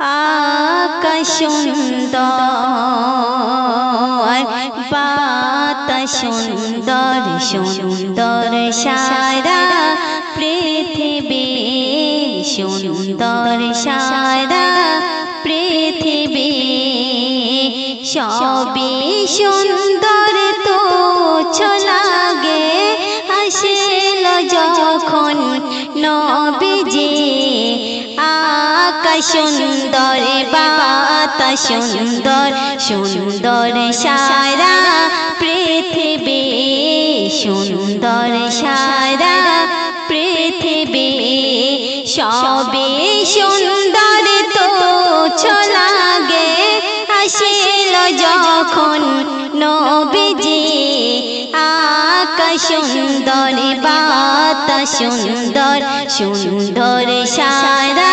আকাশ সুন্দর পাতা সুন্দর সুন্দর সারা পৃথিবী সুন্দর সারা পৃথিবী সবই সুন্দর। সুন্দর বাতাস, সুন্দর সুন্দর সারা পৃথিবী, সুন্দর সারা পৃথিবী। সবে সুন্দর তো লাগে আসিল যখন নবীজি। আকাশ সুন্দর, বাতাস সুন্দর সুন্দর সারা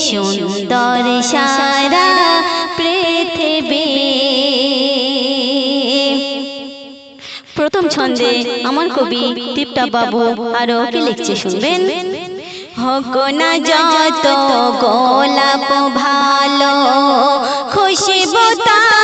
সুন্দর সারা পৃথিবী। প্রথম ছন্দে আমার কবি দীপ্তা বাবু আরও কি লিখছে শুনবেন? হোক না যত গোলাপ ভালো খুশি তাহার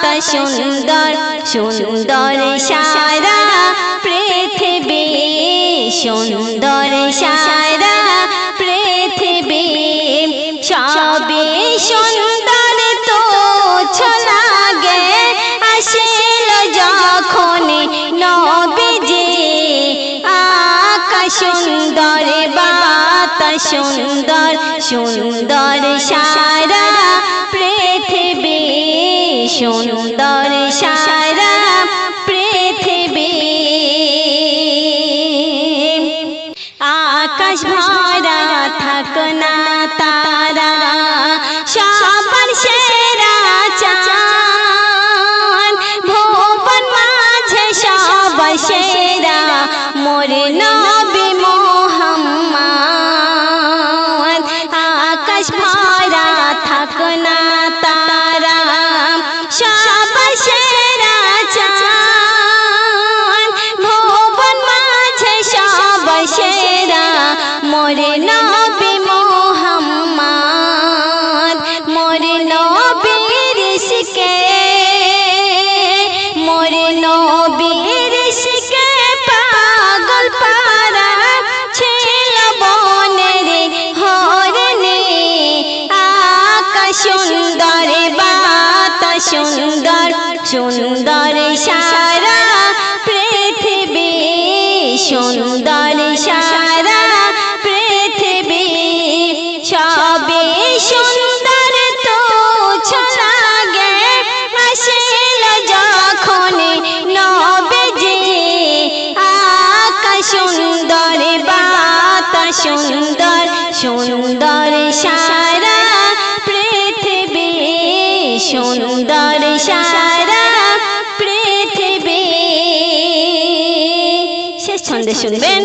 বাতাস সুন্দর সুন্দর সারা পৃথিবী, সুন্দর সারা পৃথিবী সবে সুন্দর তো লাগে আসিল যখন নবীজি। আকাশ সুন্দর, বাতাস সুন্দর সুন্দর সারা সুন্দর সারা পৃথিবী। আকাশ ভরা থাক না তারা, সবার সেরা চান ভুবন মাঝে সবার সেরা মোর নবী সুন্দর সুন্দর সারা পৃথিবী, সুন্দর সারা পৃথিবী। সবে সুন্দর তো লাগে আসিল যখন নবীজি। আকাশ সুন্দর, বাতাস সুন্দর সুন্দর সুন্দর সারা পৃথিবী। শেষ ছন্দে শুনবেন।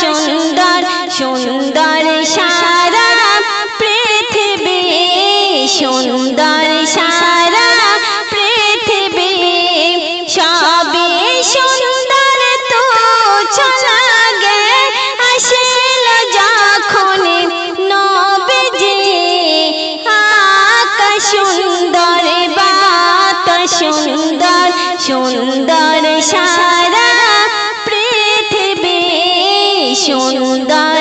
সুন্দর সুন্দর সারা পৃথিবী, সুন্দর সারা পৃথিবী সবে সুন্দর তো লাগে আসিল যখন নবীজি। আকাশ সুন্দর বাত সুন্দর সুন্দর সারা 兄弟。